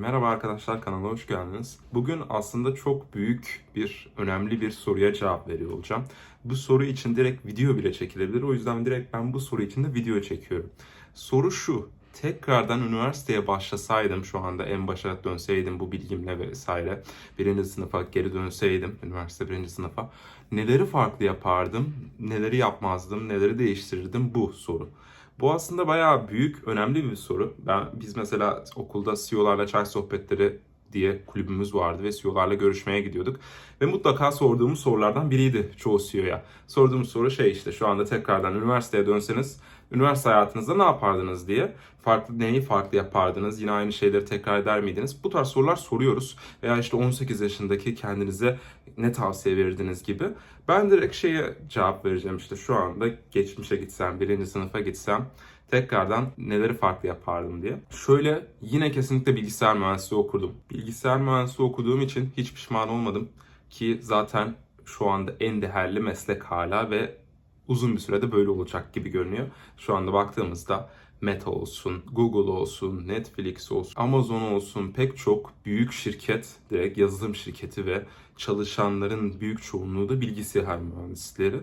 Merhaba arkadaşlar kanala hoş geldiniz. Bugün aslında çok büyük bir, önemli bir soruya cevap veriyor olacağım. Bu soru için direkt video bile çekilebilir. O yüzden direkt ben bu soru için de video çekiyorum. Soru şu. Tekrardan üniversiteye başlasaydım şu anda en başa dönseydim bu bilgimle vesaire birinci sınıfa geri dönseydim üniversite birinci sınıfa neleri farklı yapardım, neleri yapmazdım, neleri değiştirirdim bu soru. Bu aslında bayağı büyük, önemli bir soru. Ben biz mesela okulda CEO'larla çay sohbetleri diye kulübümüz vardı ve CEO'larla görüşmeye gidiyorduk. Ve mutlaka sorduğumuz sorulardan biriydi çoğu CEO'ya. Sorduğumuz soru şey işte şu anda tekrardan üniversiteye dönseniz üniversite hayatınızda ne yapardınız diye. Farklı neyi farklı yapardınız? Yine aynı şeyleri tekrar eder miydiniz? Bu tarz sorular soruyoruz. Veya işte 18 yaşındaki kendinize ne tavsiye verirdiniz gibi. Ben direkt şeye cevap vereceğim işte şu anda geçmişe gitsem, birinci sınıfa gitsem tekrardan neleri farklı yapardım diye. Şöyle yine kesinlikle bilgisayar mühendisliği okurdum. Bilgisayar mühendisliği okuduğum için hiç pişman olmadım ki zaten şu anda en değerli meslek hala ve uzun bir sürede böyle olacak gibi görünüyor. Şu anda baktığımızda Meta olsun, Google olsun, Netflix olsun, Amazon olsun pek çok büyük şirket, direkt yazılım şirketi ve çalışanların büyük çoğunluğu da bilgisayar mühendisleri.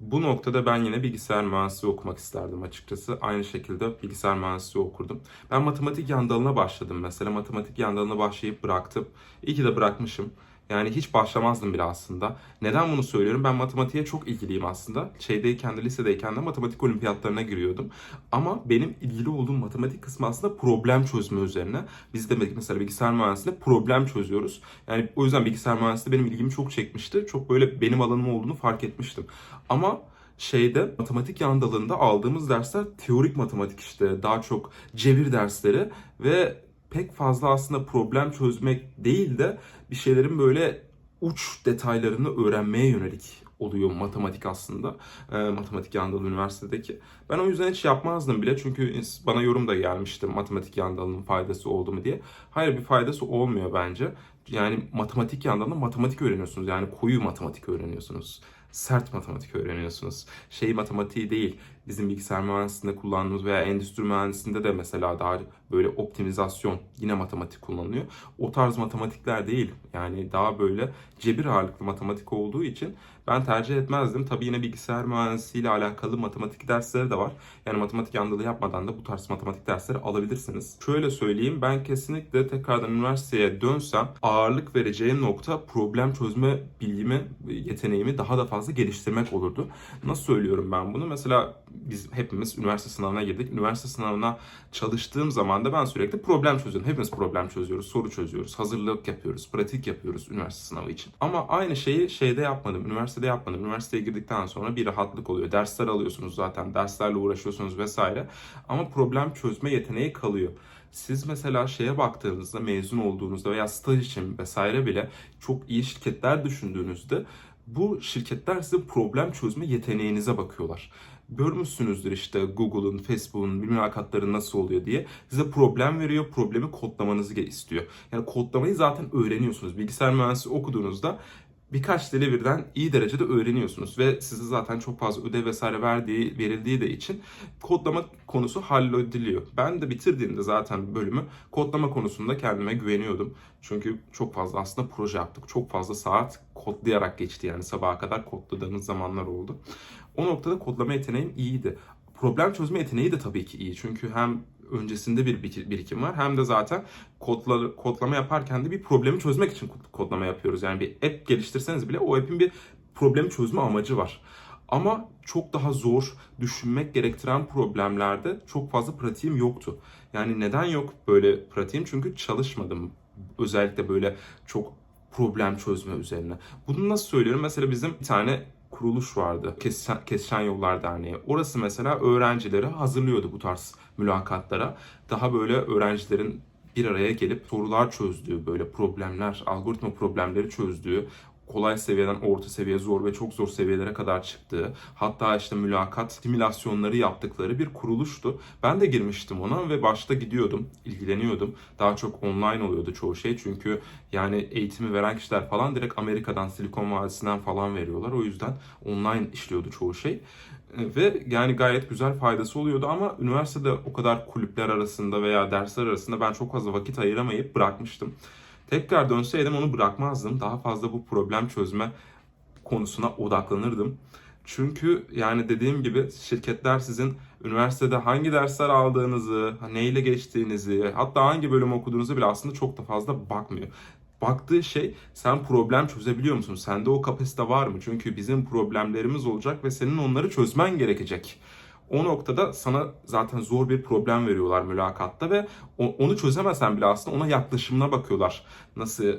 Bu noktada ben yine bilgisayar mühendisliği okumak isterdim açıkçası. Aynı şekilde bilgisayar mühendisliği okurdum. Ben matematik yan dalına başladım mesela. Matematik yan dalına başlayıp bıraktım. İyi ki de bırakmışım. Yani hiç başlamazdım bile aslında. Neden bunu söylüyorum? Ben matematiğe çok ilgiliyim aslında. Şeydeyken de lisedeyken de matematik olimpiyatlarına giriyordum. Ama benim ilgili olduğum matematik kısmı aslında problem çözme üzerine. Biz de mesela bilgisayar mühendisliğinde problem çözüyoruz. Yani o yüzden bilgisayar mühendisliği benim ilgimi çok çekmişti. Çok böyle benim alanım olduğunu fark etmiştim. Ama şeyde matematik yan dalında aldığımız dersler teorik matematik işte daha çok cebir dersleri ve pek fazla aslında problem çözmek değil de bir şeylerin böyle uç detaylarını öğrenmeye yönelik oluyor matematik aslında. E, matematik yandalı üniversitedeki. Ben o yüzden hiç yapmazdım bile çünkü bana yorum da gelmişti matematik yandalının faydası oldu mu diye. Hayır bir faydası olmuyor bence. Yani matematik yandan matematik öğreniyorsunuz. Yani koyu matematik öğreniyorsunuz. Sert matematik öğreniyorsunuz. Şey matematiği değil. Bizim bilgisayar mühendisliğinde kullandığımız veya endüstri mühendisliğinde de mesela daha böyle optimizasyon yine matematik kullanılıyor. O tarz matematikler değil. Yani daha böyle cebir ağırlıklı matematik olduğu için ben tercih etmezdim. Tabii yine bilgisayar mühendisliğiyle alakalı matematik dersleri de var. Yani matematik yandalı yapmadan da bu tarz matematik dersleri alabilirsiniz. Şöyle söyleyeyim ben kesinlikle tekrardan üniversiteye dönsem ağırlık vereceğim nokta problem çözme bilgimi, yeteneğimi daha da fazla geliştirmek olurdu. Nasıl söylüyorum ben bunu? Mesela biz hepimiz üniversite sınavına girdik. Üniversite sınavına çalıştığım zaman da ben sürekli problem çözüyorum. Hepimiz problem çözüyoruz, soru çözüyoruz, hazırlık yapıyoruz, pratik yapıyoruz üniversite sınavı için. Ama aynı şeyi şeyde yapmadım, üniversitede yapmadım. Üniversiteye girdikten sonra bir rahatlık oluyor. Dersler alıyorsunuz zaten, derslerle uğraşıyorsunuz vesaire. Ama problem çözme yeteneği kalıyor. Siz mesela şeye baktığınızda mezun olduğunuzda veya staj için vesaire bile çok iyi şirketler düşündüğünüzde bu şirketler sizin problem çözme yeteneğinize bakıyorlar. Görmüşsünüzdür işte Google'un, Facebook'un mülakatları nasıl oluyor diye. Size problem veriyor, problemi kodlamanızı istiyor. Yani kodlamayı zaten öğreniyorsunuz. Bilgisayar mühendisliği okuduğunuzda birkaç dili birden iyi derecede öğreniyorsunuz ve size zaten çok fazla ödev vesaire verdiği verildiği de için kodlama konusu hallediliyor. Ben de bitirdiğimde zaten bölümü kodlama konusunda kendime güveniyordum. Çünkü çok fazla aslında proje yaptık. Çok fazla saat kodlayarak geçti yani sabaha kadar kodladığımız zamanlar oldu. O noktada kodlama yeteneğim iyiydi. Problem çözme yeteneği de tabii ki iyi. Çünkü hem öncesinde bir birikim var. Hem de zaten kodla, kodlama yaparken de bir problemi çözmek için kodlama yapıyoruz. Yani bir app geliştirseniz bile o app'in bir problemi çözme amacı var. Ama çok daha zor, düşünmek gerektiren problemlerde çok fazla pratiğim yoktu. Yani neden yok böyle pratiğim? Çünkü çalışmadım. Özellikle böyle çok problem çözme üzerine. Bunu nasıl söylüyorum? Mesela bizim bir tane kuruluş vardı. Kesişen, Kesişen Yollar Derneği. Orası mesela öğrencileri hazırlıyordu bu tarz mülakatlara. Daha böyle öğrencilerin bir araya gelip sorular çözdüğü, böyle problemler, algoritma problemleri çözdüğü, kolay seviyeden orta seviye, zor ve çok zor seviyelere kadar çıktığı, hatta işte mülakat simülasyonları yaptıkları bir kuruluştu. Ben de girmiştim ona ve başta gidiyordum, ilgileniyordum. Daha çok online oluyordu çoğu şey çünkü yani eğitimi veren kişiler falan direkt Amerika'dan, Silikon Vadisi'nden falan veriyorlar. O yüzden online işliyordu çoğu şey. Ve yani gayet güzel faydası oluyordu ama üniversitede o kadar kulüpler arasında veya dersler arasında ben çok fazla vakit ayıramayıp bırakmıştım. Tekrar dönseydim onu bırakmazdım. Daha fazla bu problem çözme konusuna odaklanırdım. Çünkü yani dediğim gibi şirketler sizin üniversitede hangi dersler aldığınızı, neyle geçtiğinizi, hatta hangi bölüm okuduğunuzu bile aslında çok da fazla bakmıyor. Baktığı şey sen problem çözebiliyor musun? Sende o kapasite var mı? Çünkü bizim problemlerimiz olacak ve senin onları çözmen gerekecek. O noktada sana zaten zor bir problem veriyorlar mülakatta ve onu çözemesen bile aslında ona yaklaşımına bakıyorlar. Nasıl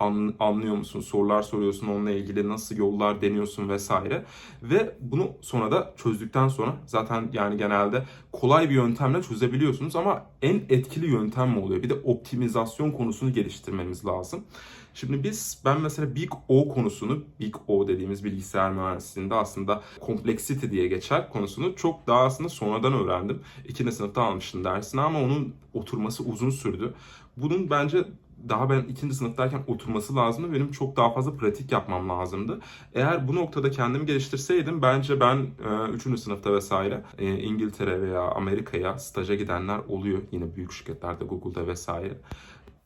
anlıyor musun? Sorular soruyorsun onunla ilgili nasıl yollar deniyorsun vesaire. Ve bunu sonra da çözdükten sonra zaten yani genelde kolay bir yöntemle çözebiliyorsunuz ama en etkili yöntem mi oluyor? Bir de optimizasyon konusunu geliştirmemiz lazım. Şimdi biz ben mesela Big O konusunu Big O dediğimiz bilgisayar mühendisliğinde aslında complexity diye geçer konusunu çok daha aslında sonradan öğrendim. İkinci sınıfta almıştım dersini ama onun oturması uzun sürdü. Bunun bence daha ben ikinci sınıftayken oturması lazımdı. Benim çok daha fazla pratik yapmam lazımdı. Eğer bu noktada kendimi geliştirseydim bence ben e, üçüncü sınıfta vesaire e, İngiltere veya Amerika'ya staja gidenler oluyor. Yine büyük şirketlerde Google'da vesaire.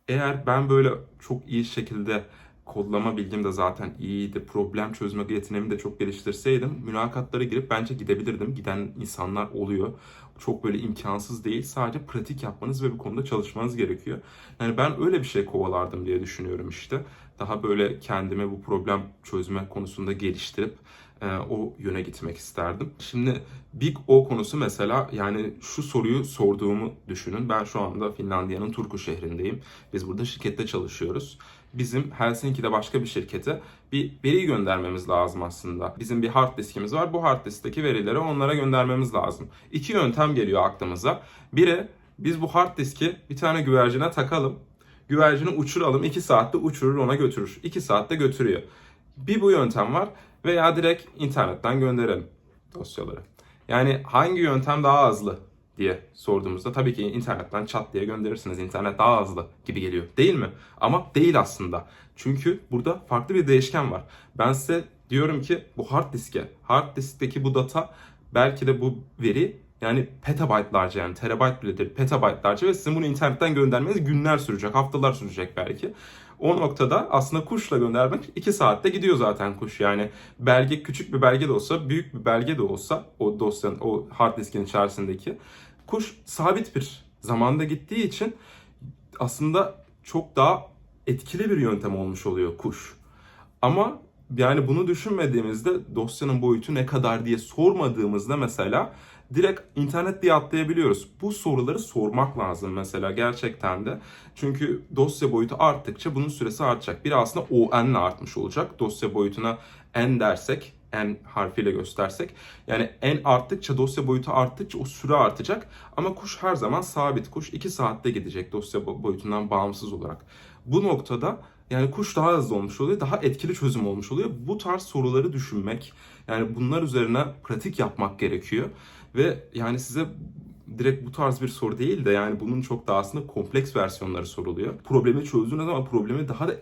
Eğer ben böyle çok iyi şekilde kodlama bilgim de zaten iyiydi. Problem çözme yeteneğimi de çok geliştirseydim mülakatlara girip bence gidebilirdim. Giden insanlar oluyor. Çok böyle imkansız değil. Sadece pratik yapmanız ve bu konuda çalışmanız gerekiyor. Yani ben öyle bir şey kovalardım diye düşünüyorum işte. Daha böyle kendimi bu problem çözme konusunda geliştirip o yöne gitmek isterdim. Şimdi Big O konusu mesela yani şu soruyu sorduğumu düşünün. Ben şu anda Finlandiya'nın Turku şehrindeyim. Biz burada şirkette çalışıyoruz. Bizim Helsinki'de başka bir şirkete bir veri göndermemiz lazım aslında. Bizim bir hard diskimiz var. Bu hard diskteki verileri onlara göndermemiz lazım. İki yöntem geliyor aklımıza. Biri biz bu hard diski bir tane güvercine takalım. Güvercini uçuralım. 2 saatte uçurur ona götürür. 2 saatte götürüyor. Bir bu yöntem var veya direkt internetten gönderelim dosyaları. Yani hangi yöntem daha hızlı diye sorduğumuzda tabii ki internetten çat diye gönderirsiniz. İnternet daha hızlı gibi geliyor. Değil mi? Ama değil aslında. Çünkü burada farklı bir değişken var. Ben size diyorum ki bu hard diske, hard diskteki bu data belki de bu veri yani petabaytlarca yani terabayt bile değil petabaytlarca ve sizin bunu internetten göndermeniz günler sürecek, haftalar sürecek belki. O noktada aslında kuşla göndermek 2 saatte gidiyor zaten kuş. Yani belge küçük bir belge de olsa, büyük bir belge de olsa o dosyanın, o hard diskin içerisindeki kuş sabit bir zamanda gittiği için aslında çok daha etkili bir yöntem olmuş oluyor kuş. Ama yani bunu düşünmediğimizde dosyanın boyutu ne kadar diye sormadığımızda mesela direkt internet diye atlayabiliyoruz. Bu soruları sormak lazım mesela gerçekten de. Çünkü dosya boyutu arttıkça bunun süresi artacak. Bir aslında o n artmış olacak. Dosya boyutuna n dersek, n harfiyle göstersek. Yani n arttıkça dosya boyutu arttıkça o süre artacak. Ama kuş her zaman sabit. Kuş 2 saatte gidecek dosya boyutundan bağımsız olarak. Bu noktada yani kuş daha hızlı olmuş oluyor, daha etkili çözüm olmuş oluyor. Bu tarz soruları düşünmek, yani bunlar üzerine pratik yapmak gerekiyor. Ve yani size direkt bu tarz bir soru değil de yani bunun çok daha aslında kompleks versiyonları soruluyor. Problemi çözdüğünüz zaman problemi daha da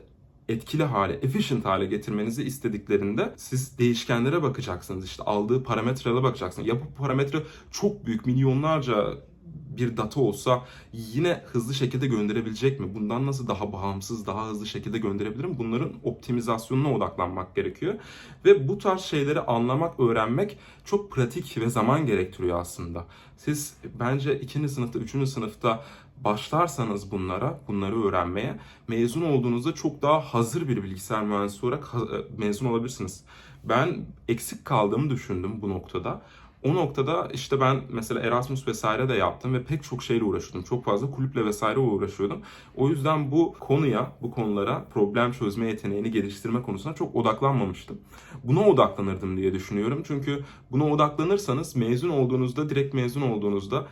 etkili hale, efficient hale getirmenizi istediklerinde siz değişkenlere bakacaksınız. İşte aldığı parametrelere bakacaksınız. Ya bu parametre çok büyük, milyonlarca bir data olsa yine hızlı şekilde gönderebilecek mi? Bundan nasıl daha bağımsız, daha hızlı şekilde gönderebilirim? Bunların optimizasyonuna odaklanmak gerekiyor. Ve bu tarz şeyleri anlamak, öğrenmek çok pratik ve zaman gerektiriyor aslında. Siz bence ikinci sınıfta, üçüncü sınıfta başlarsanız bunlara, bunları öğrenmeye mezun olduğunuzda çok daha hazır bir bilgisayar mühendisi olarak ha- mezun olabilirsiniz. Ben eksik kaldığımı düşündüm bu noktada. O noktada işte ben mesela Erasmus vesaire de yaptım ve pek çok şeyle uğraşıyordum. Çok fazla kulüple vesaire uğraşıyordum. O yüzden bu konuya, bu konulara problem çözme yeteneğini geliştirme konusuna çok odaklanmamıştım. Buna odaklanırdım diye düşünüyorum. Çünkü buna odaklanırsanız mezun olduğunuzda, direkt mezun olduğunuzda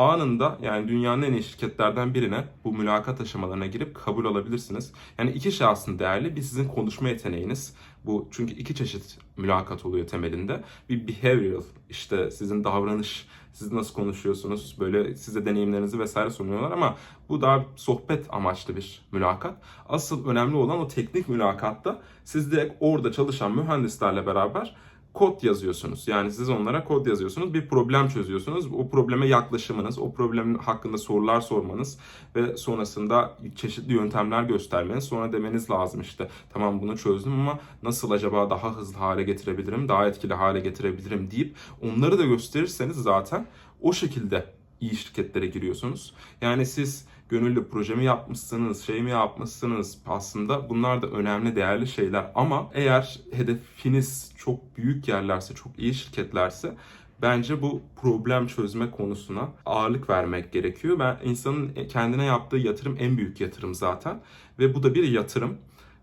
anında yani dünyanın en iyi şirketlerden birine bu mülakat aşamalarına girip kabul alabilirsiniz. Yani iki şey değerli. Bir sizin konuşma yeteneğiniz. Bu çünkü iki çeşit mülakat oluyor temelinde. Bir behavioral işte sizin davranış, siz nasıl konuşuyorsunuz böyle size deneyimlerinizi vesaire sunuyorlar ama bu daha sohbet amaçlı bir mülakat. Asıl önemli olan o teknik mülakatta siz direkt orada çalışan mühendislerle beraber kod yazıyorsunuz. Yani siz onlara kod yazıyorsunuz. Bir problem çözüyorsunuz. O probleme yaklaşımınız, o problemin hakkında sorular sormanız ve sonrasında çeşitli yöntemler göstermeniz. Sonra demeniz lazım işte tamam bunu çözdüm ama nasıl acaba daha hızlı hale getirebilirim, daha etkili hale getirebilirim deyip onları da gösterirseniz zaten o şekilde iyi şirketlere giriyorsunuz. Yani siz gönüllü projemi yapmışsınız, şey mi yapmışsınız aslında bunlar da önemli, değerli şeyler. Ama eğer hedefiniz çok büyük yerlerse, çok iyi şirketlerse bence bu problem çözme konusuna ağırlık vermek gerekiyor. Ben insanın kendine yaptığı yatırım en büyük yatırım zaten ve bu da bir yatırım.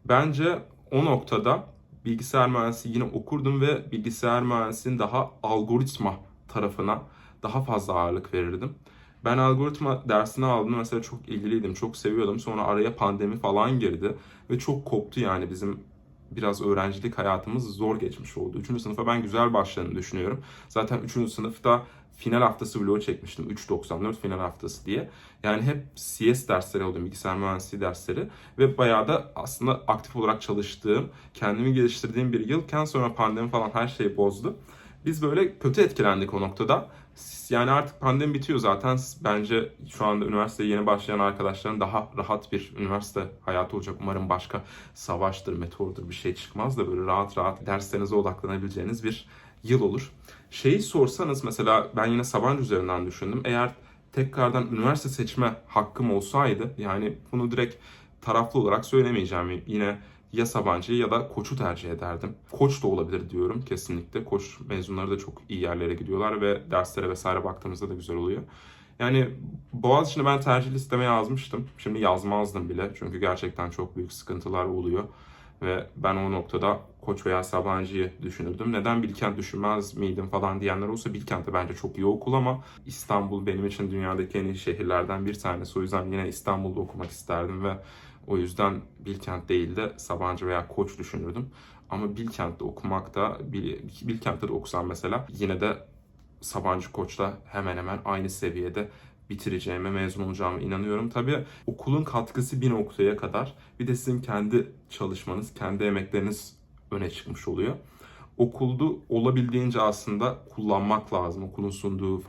Bence o noktada bilgisayar mühendisliği yine okurdum ve bilgisayar mühendisliğinin daha algoritma tarafına daha fazla ağırlık verirdim. Ben algoritma dersini aldım mesela çok ilgiliydim, çok seviyordum. Sonra araya pandemi falan girdi ve çok koptu yani bizim biraz öğrencilik hayatımız zor geçmiş oldu. Üçüncü sınıfa ben güzel başladığını düşünüyorum. Zaten üçüncü sınıfta final haftası vlogu çekmiştim. 3.94 final haftası diye. Yani hep CS dersleri oldu, bilgisayar mühendisliği dersleri. Ve bayağı da aslında aktif olarak çalıştığım, kendimi geliştirdiğim bir yılken sonra pandemi falan her şeyi bozdu. Biz böyle kötü etkilendik o noktada. Yani artık pandemi bitiyor zaten. Bence şu anda üniversiteye yeni başlayan arkadaşların daha rahat bir üniversite hayatı olacak. Umarım başka savaştır, meteordur bir şey çıkmaz da böyle rahat rahat derslerinize odaklanabileceğiniz bir yıl olur. Şeyi sorsanız mesela ben yine Sabancı üzerinden düşündüm. Eğer tekrardan üniversite seçme hakkım olsaydı yani bunu direkt taraflı olarak söylemeyeceğim. Yine ya Sabancı'yı ya da Koç'u tercih ederdim. Koç da olabilir diyorum kesinlikle. Koç mezunları da çok iyi yerlere gidiyorlar ve derslere vesaire baktığımızda da güzel oluyor. Yani Boğaziçi'ni ben tercih listeme yazmıştım. Şimdi yazmazdım bile çünkü gerçekten çok büyük sıkıntılar oluyor. Ve ben o noktada Koç veya Sabancı'yı düşünürdüm. Neden Bilkent düşünmez miydim falan diyenler olsa Bilkent de bence çok iyi okul ama İstanbul benim için dünyadaki en iyi şehirlerden bir tanesi. O yüzden yine İstanbul'da okumak isterdim ve o yüzden Bilkent değil de Sabancı veya Koç düşünürdüm. Ama Bilkent'te okumak da, Bilkent'te de okusam mesela yine de Sabancı Koç'la hemen hemen aynı seviyede bitireceğime, mezun olacağıma inanıyorum. Tabii okulun katkısı bir noktaya kadar bir de sizin kendi çalışmanız, kendi emekleriniz öne çıkmış oluyor. Okulda olabildiğince aslında kullanmak lazım okulun sunduğu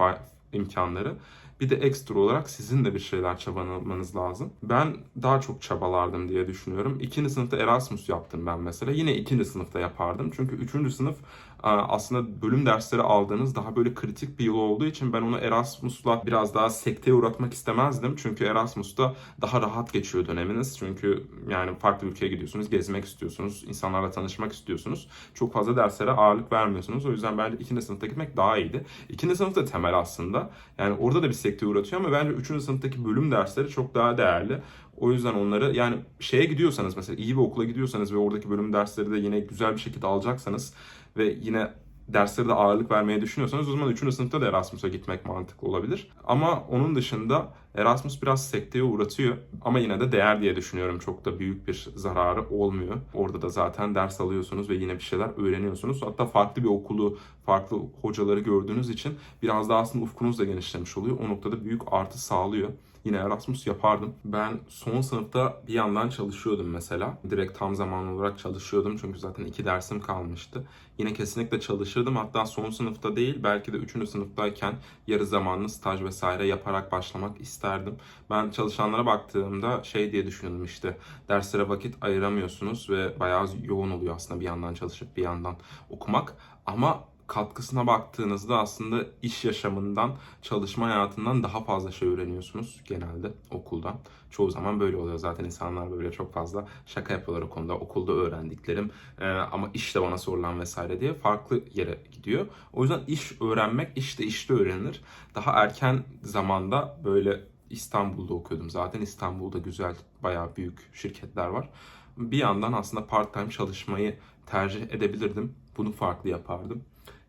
imkanları. Bir de ekstra olarak sizin de bir şeyler çabalamanız lazım. Ben daha çok çabalardım diye düşünüyorum. İkinci sınıfta Erasmus yaptım ben mesela. Yine ikinci sınıfta yapardım. Çünkü üçüncü sınıf aslında bölüm dersleri aldığınız daha böyle kritik bir yıl olduğu için ben onu Erasmus'la biraz daha sekteye uğratmak istemezdim. Çünkü Erasmus'ta daha rahat geçiyor döneminiz. Çünkü yani farklı ülkeye gidiyorsunuz, gezmek istiyorsunuz, insanlarla tanışmak istiyorsunuz. Çok fazla derslere ağırlık vermiyorsunuz. O yüzden bence ikinci sınıfta gitmek daha iyiydi. İkinci sınıf da temel aslında. Yani orada da bir sekteye uğratıyor ama bence üçüncü sınıftaki bölüm dersleri çok daha değerli. O yüzden onları yani şeye gidiyorsanız mesela iyi bir okula gidiyorsanız ve oradaki bölüm dersleri de yine güzel bir şekilde alacaksanız ve yine derslere de ağırlık vermeyi düşünüyorsanız o zaman 3. sınıfta da Erasmus'a gitmek mantıklı olabilir. Ama onun dışında Erasmus biraz sekteye uğratıyor ama yine de değer diye düşünüyorum. Çok da büyük bir zararı olmuyor. Orada da zaten ders alıyorsunuz ve yine bir şeyler öğreniyorsunuz. Hatta farklı bir okulu, farklı hocaları gördüğünüz için biraz daha aslında ufkunuz da genişlemiş oluyor. O noktada büyük artı sağlıyor. Yine Erasmus yapardım. Ben son sınıfta bir yandan çalışıyordum mesela. Direkt tam zamanlı olarak çalışıyordum çünkü zaten iki dersim kalmıştı. Yine kesinlikle çalışırdım. Hatta son sınıfta değil belki de üçüncü sınıftayken yarı zamanlı staj vesaire yaparak başlamak isterdim. Ben çalışanlara baktığımda şey diye düşünüyordum işte derslere vakit ayıramıyorsunuz ve bayağı yoğun oluyor aslında bir yandan çalışıp bir yandan okumak. Ama katkısına baktığınızda aslında iş yaşamından, çalışma hayatından daha fazla şey öğreniyorsunuz genelde okuldan. Çoğu zaman böyle oluyor zaten insanlar böyle çok fazla şaka yapıyorlar o konuda. Okulda öğrendiklerim e, ama işte bana sorulan vesaire diye farklı yere gidiyor. O yüzden iş öğrenmek işte işte öğrenilir. Daha erken zamanda böyle İstanbul'da okuyordum zaten. İstanbul'da güzel, bayağı büyük şirketler var. Bir yandan aslında part time çalışmayı tercih edebilirdim. Bunu farklı yapardım.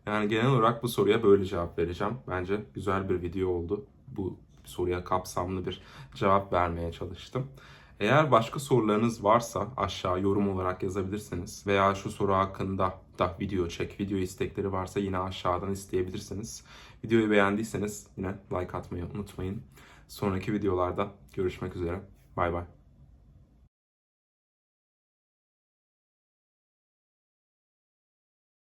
Yani genel olarak bu soruya böyle cevap vereceğim. Bence güzel bir video oldu. Bu soruya kapsamlı bir cevap vermeye çalıştım. Eğer başka sorularınız varsa aşağı yorum olarak yazabilirsiniz. Veya şu soru hakkında da video çek, video istekleri varsa yine aşağıdan isteyebilirsiniz. Videoyu beğendiyseniz yine like atmayı unutmayın. Sonraki videolarda görüşmek üzere. Bay bay.